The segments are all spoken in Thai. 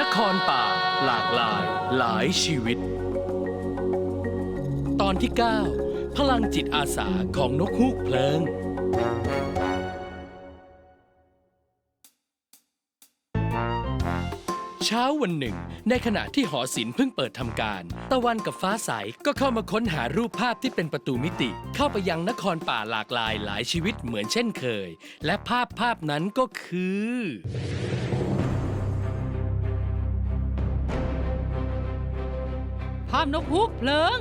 นครป่าหลากหลายหลายชีวิต ตอนที่ 9 พลังจิตอาสาของนกฮูกเพลิง ช้าวันหนึ่ง ในขณะที่หอศิลป์เพิ่งเปิดทำการ ตะวันกับฟ้าใสก็เข้ามาค้นหารูปภาพที่เป็นประตูมิติ เข้าไปยังนครป่าหลากหลายหลายชีวิตเหมือนเช่นเคย และภาพภาพนั้นก็คือ ภาพนกฮูกเพลิง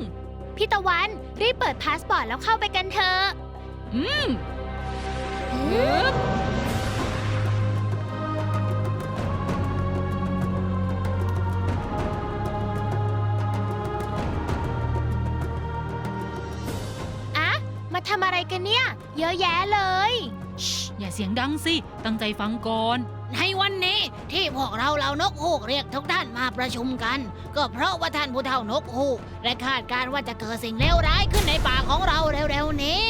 พี่ตะวันรีบเปิดพาสปอร์ตแล้วเข้าไปกันเถอะ อืม กันเนี่ย เยอะแยะเลยอย่าเสียงดังสิ ตั้งใจฟังก่อน ในวันนี้ที่พวกเราเหล่านกฮูกเรียกทุกท่านมาประชุมกัน ก็เพราะว่าท่านผู้เฒ่านกฮูกและคาดการณ์ว่าจะเกิดสิ่งเลวร้ายขึ้นในป่าของเราเร็วๆนี้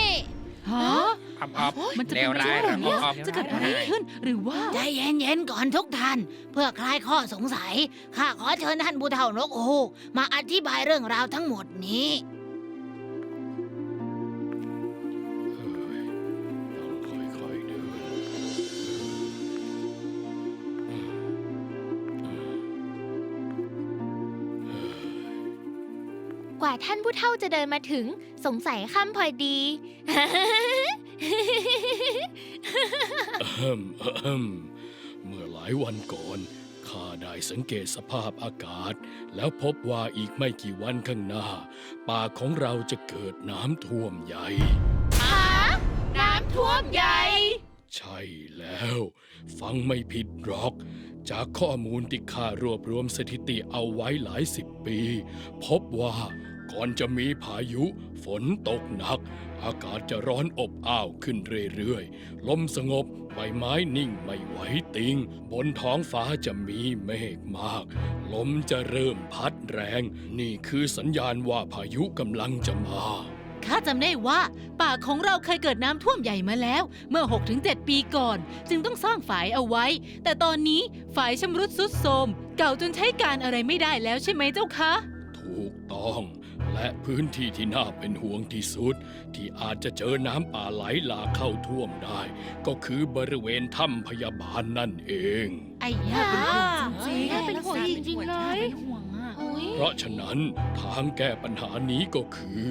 ฮะออบออบมันจะเลเป็นวไปร้าได้ยเหรอออบเนี่ยออบจะเกิดอะไรขึ้นหรือว่าใจเย็นๆก่อนทุกท่าน เพื่อคลายข้อสงสัยข้าขอเชิญท่านผู้เฒ่านกฮูกมาอธิบายเรื่องราวทั้งหมดนี้ ว่าท่านผู้เฒ่าจะเดินมาถึง สงสัยค่ำพอดีอะเฮิมอะเฮิมเมื่อหลายวันก่อนข้าได้สังเกตสภาพอากาศ แล้วพบว่าอีกไม่กี่วันข้างหน้า ป่าของเราจะเกิดน้ำท่วมใหญ่น้ำท่วมใหญ่ ใช่แล้ว ฟังไม่ผิดหรอก จากข้อมูลที่ข้ารวบรวมสถิติเอาไว้หลายสิบปี พบว่า ก่อนจะมีพายุฝนตกหนัก อากาศจะร้อนอบอ้าวขึ้นเรื่อยๆ ลมสงบใบไม้นิ่งไม่ไหวติง บนท้องฟ้าจะมีเมฆมาก ลมจะเริ่มพัดแรง นี่คือสัญญาณว่าพายุกำลังจะมาข้าจำได้ว่า ป่าของเราเคยเกิดน้ำท่วมใหญ่มาแล้ว เมื่อ 6-7 ปีก่อน จึงต้องสร้างฝายเอาไว้ แต่ตอนนี้ฝายชำรุดสุดโทรมเก่าจนใช้การอะไรไม่ได้แล้วใช่ไหมเจ้าคะ ถูกต้อง และพื้นที่ที่น่าเป็นห่วงที่สุด ที่อาจจะเจอน้ำป่าไหลหลากเข้าท่วมได้ ก็คือบริเวณถ้ำพยาบาลนั่นเอง ไอ้ย่าเป็นห่วงจริงๆน่าเป็นห่วงจริงๆเลยเป็นห่วงอะเพราะฉะนั้นทางแก้ปัญหานี้ก็คือ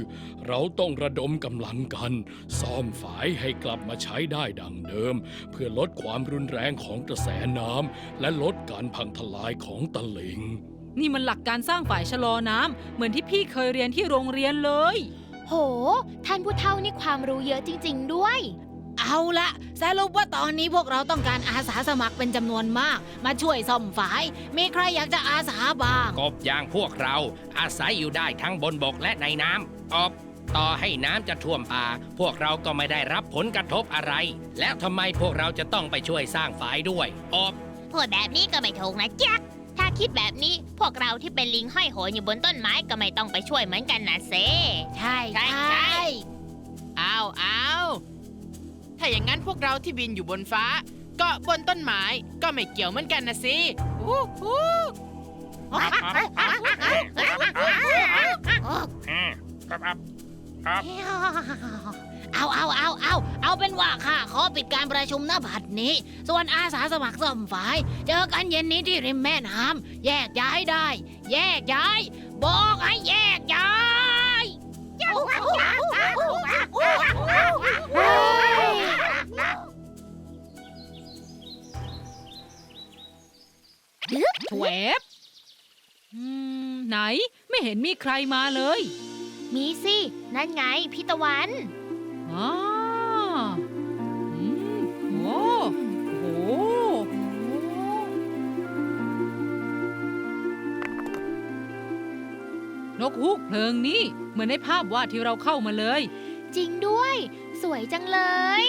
เราต้องระดมกำลังกัน ซ่อมฝายให้กลับมาใช้ได้ดังเดิม เพื่อลดความรุนแรงของกระแสน้ำและลดการพังทลายของตลิ่ง นี่มันหลักการสร้างฝายชะลอน้ำเหมือนที่พี่เคยเรียนที่โรงเรียนเลย โห ท่านผู้เฒ่านี่ความรู้เยอะจริง ๆ ด้วย เอาละสรุปว่าตอนนี้พวกเราต้องการอาสาสมัครเป็นจำนวนมาก มาช่วยซ่อมฝาย มีใครอยากจะอาสาบ้าง กบอย่างพวกเราอาศัยอยู่ได้ทั้งบนบกและในน้ำออบต่อให้น้ำจะท่วมป่า พวกเราก็ไม่ได้รับผลกระทบอะไร แล้วทำไมพวกเราจะต้องไปช่วยสร้างฝายด้วยออบพูดแบบนี้ก็ไม่ถูกนะจ๊ก ถ้าคิดแบบนี้พวกเราที่เป็นลิงห้อยโหนอยู่บนต้นไม้ก็ไม่ต้องไปช่วยเหมือนกันนะเซใช่ใช่ใช่ใช่ อ้าวอ้าวถ้าอย่างนั้นพวกเราที่บินอยู่บนฟ้า ก็บนต้นไม้ก็ไม่เกี่ยวเหมือนกันนะสิอู้หู เอาเอาเอาเอาเอาเป็นว่าค่ะขอปิดการประชุมหน้าบัดนี้ ส่วนอาสาสมัครซ่อมฝาย เจอกันเย็นนี้ที่ริมแม่น้ำแยกย้ายได้ แยกย้าย บอกให้แยกย้ายแหวบอืมไหนไม่เห็นมีใครมาเลย มีสิ นั่นไงพี่ตะวัน อ๋ออืมโอ้โห นกฮูกเพลิงนี่เหมือนในภาพวาดที่เราเข้ามาเลย จริงด้วย สวยจังเลย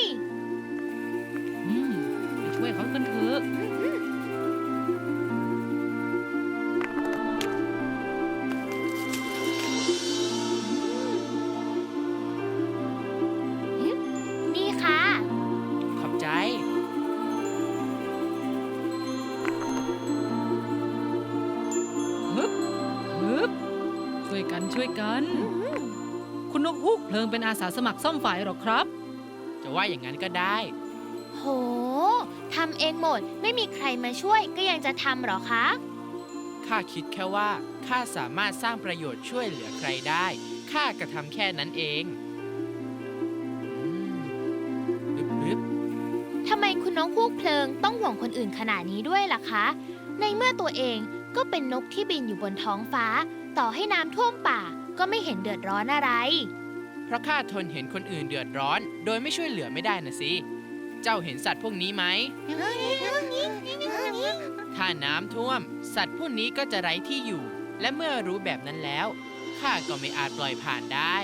กันช่วยกัน คุณนกฮูกเพลิงเป็นอาสาสมัครซ่อมฝายหรอครับ จะว่าอย่างนั้นก็ได้ โหทำเองหมดไม่มีใครมาช่วยก็ยังจะทำเหรอคะ ข้าคิดแค่ว่าข้าสามารถสร้างประโยชน์ช่วยเหลือใครได้ ข้ากระทำแค่นั้นเองอืมปึ๊บปึ๊บทำไมคุณน้องฮูกเพลิงต้องห่วงคนอื่นขนาดนี้ด้วยล่ะคะ ในเมื่อตัวเองก็เป็นนกที่บินอยู่บนท้องฟ้า ต่อให้น้ำท่วมป่า ก็ไม่เห็นเดือดร้อนอะไร เพราะข้าทนเห็นคนอื่นเดือดร้อน โดยไม่ช่วยเหลือไม่ได้นะสิ เจ้าเห็นสัตว์พวกนี้ไหม ถ้าน้ำท่วม สัตว์พวกนี้ก็จะไร้ที่อยู่ และเมื่อรู้แบบนั้นแล้ว ข้าก็ไม่อาจปล่อยผ่านได้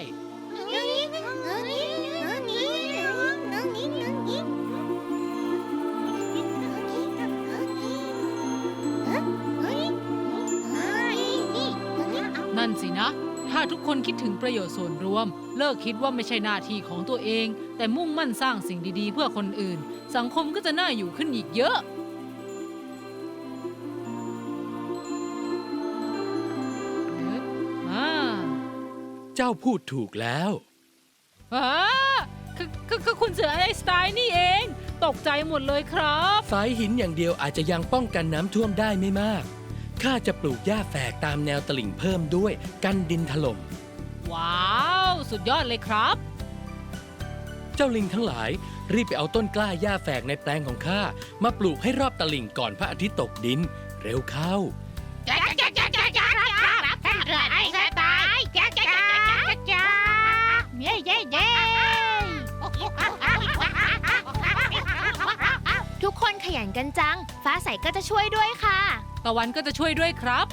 นั่นสินะ ถ้าทุกคนคิดถึงประโยชน์ส่วนรวม เลิกคิดว่าไม่ใช่หน้าที่ของตัวเอง แต่มุ่งมั่นสร้างสิ่งดีๆ เพื่อคนอื่น สังคมก็จะน่าอยู่ขึ้นอีกเยอะ อ่าเจ้าพูดถูกแล้ว อ่าคือคือคือคุณเสือไอน์สไตน์นี่เอง ตกใจหมดเลยครับสายหินอย่างเดียวอาจจะยังป้องกันน้ำท่วมได้ไม่มาก ข้าจะปลูกหญ้าแฝกตามแนวตลิ่งเพิ่มด้วยกันดินถล่ม ว้าว สุดยอดเลยครับ เจ้าลิงทั้งหลายรีบไปเอาต้นกล้าหญ้าแฝกในแปลงของข้ามาปลูกให้รอบตลิ่งก่อนพระอาทิตย์ตกดิน เร็วเข้าเย้เย้เย้ทุกคนขยันกันจัง ฟ้าใสก็จะช่วยด้วยค่ะ ตะวันก็จะช่วยด้วยครับ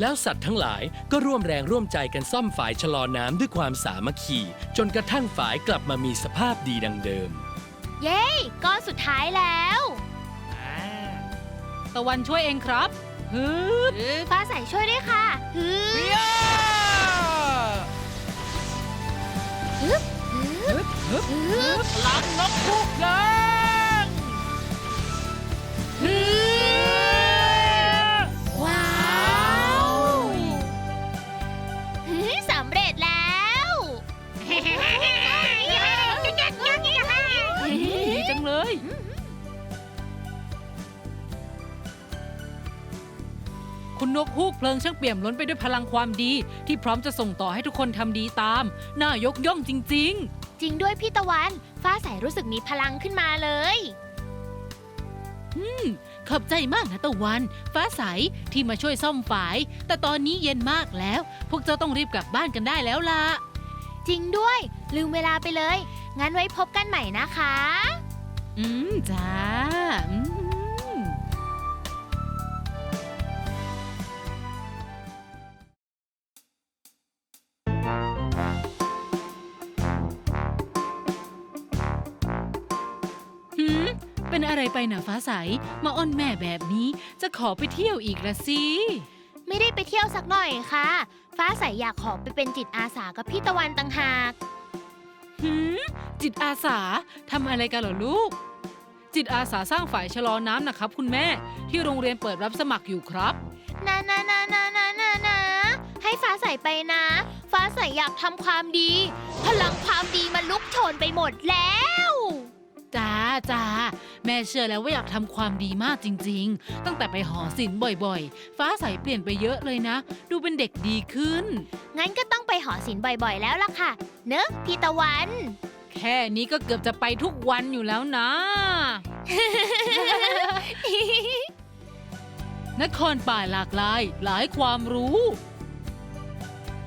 แล้วสัตว์ทั้งหลายก็ร่วมแรงร่วมใจกันซ่อมฝายชะลอน้ำด้วยความสามัคคี จนกระทั่งฝายกลับมามีสภาพดีดังเดิม เย้ก้อนสุดท้ายแล้วอ่าตะวันช่วยเองครับฮึบฟ้าใสช่วยด้วยค่ะฮึบเฮียฮึบพลังนกพุกเพลิง คุณนกฮูกเพลิงช่างเปี่ยมล้นไปด้วยพลังความดี ที่พร้อมจะส่งต่อให้ทุกคนทำดีตาม น่ายกย่องจริง จริงด้วยพี่ตะวัน ฟ้าใสรู้สึกมีพลังขึ้นมาเลย ๆ ขอบใจมากนะตะวัน ฟ้าใสที่มาช่วยซ่อมฝาย แต่ตอนนี้เย็นมากแล้ว พวกเจ้าต้องรีบกลับบ้านกันได้แล้วล่ะ จริงด้วย ลืมเวลาไปเลย งั้นไว้พบกันใหม่นะคะ อืมจ้าอืม เป็นอะไรไปนะฟ้าใส มาอ้อนแม่แบบนี้ จะขอไปเที่ยวอีกละสิ ไม่ได้ไปเที่ยวสักหน่อยค่ะ ฟ้าใสอยากขอไปเป็นจิตอาสากับพี่ตะวันต่างหาก หืมจิตอาสาทำอะไรกันเหรอลูก จิตอาสาสร้างฝ่ายชะลอน้ำนะครับ คุณแม่ที่โรงเรียนเปิดรับสมัครอยู่ครับ นะนะนะนะนะนะนะให้ฟ้าใสไปนะ ฟ้าใสอยากทำความดี พลังความดีมันลุกโชนไปหมดแล้ว จ้าจ้าแม่เชื่อแล้วว่าอยากทำความดีมากจริง ๆ ตั้งแต่ไปหอศิลป์บ่อยๆ ฟ้าใสเปลี่ยนไปเยอะเลยนะ ดูเป็นเด็กดีขึ้น งั้นก็ต้องไปหอศิลป์บ่อยๆ แล้วล่ะค่ะ เนอะพี่ตะวัน แค่นี้ก็เกือบจะไปทุกวันอยู่แล้วนะ นครป่าหลากหลาย หลายความรู้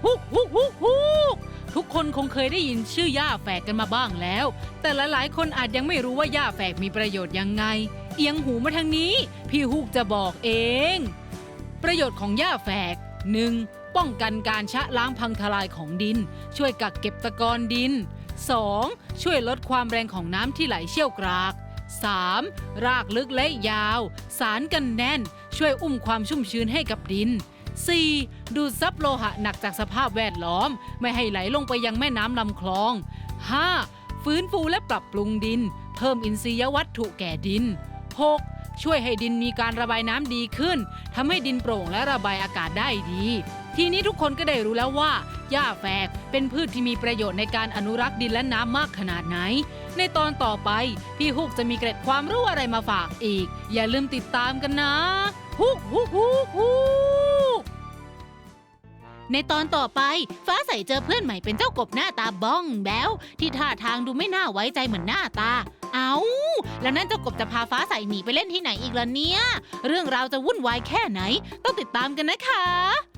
ฮุกฮุกฮุกฮุก ทุกคนคงเคยได้ยินชื่อย่าแฝกกันมาบ้างแล้ว แต่หลายๆ คนอาจยังไม่รู้ว่าย่าแฝกมีประโยชน์ยังไง เอียงหูมาทางนี้ พี่ฮุกจะบอกเอง ประโยชน์ของย่าแฝก 1. ป้องกันการชะล้างพังทลายของดิน ช่วยกักเก็บตะกอนดิน 2. ช่วยลดความแรงของน้ำที่ไหลเชี่ยวกราก 3. รากลึกและยาว สารกันแน่น ช่วยอุ้มความชุ่มชื้นให้กับดิน 4. ดูดซับโลหะหนักจากสภาพแวดล้อม ไม่ให้ไหลลงไปยังแม่น้ำลำคลอง 5. ฟื้นฟูและปรับปรุงดิน เพิ่มอินทรียวัตถุแก่ดิน 6. ช่วยให้ดินมีการระบายน้ำดีขึ้นทำให้ดินโปร่งและระบายอากาศได้ดี ทีนี้ทุกคนก็ได้รู้แล้วว่าหญ้าแฝกเป็นพืชที่มีประโยชน์ในการอนุรักษ์ดินและน้ำมากขนาดไหน ในตอนต่อไป พี่ฮุกจะมีเกร็ดความรู้อะไรมาฝากอีก อย่าลืมติดตามกันนะฮุกฮุกฮุกฮุก ในตอนต่อไป ฟ้าใสเจอเพื่อนใหม่เป็นเจ้ากบหน้าตาบ้องแบวที่ท่าทางดูไม่น่าไว้ใจเหมือนหน้าตา เอาแล้วนั่นเจ้ากบจะพาฟ้าใสหนีไปเล่นที่ไหนอีกล่ะเนี่ย เรื่องราวจะวุ่นวายแค่ไหน ต้องติดตามกันนะคะ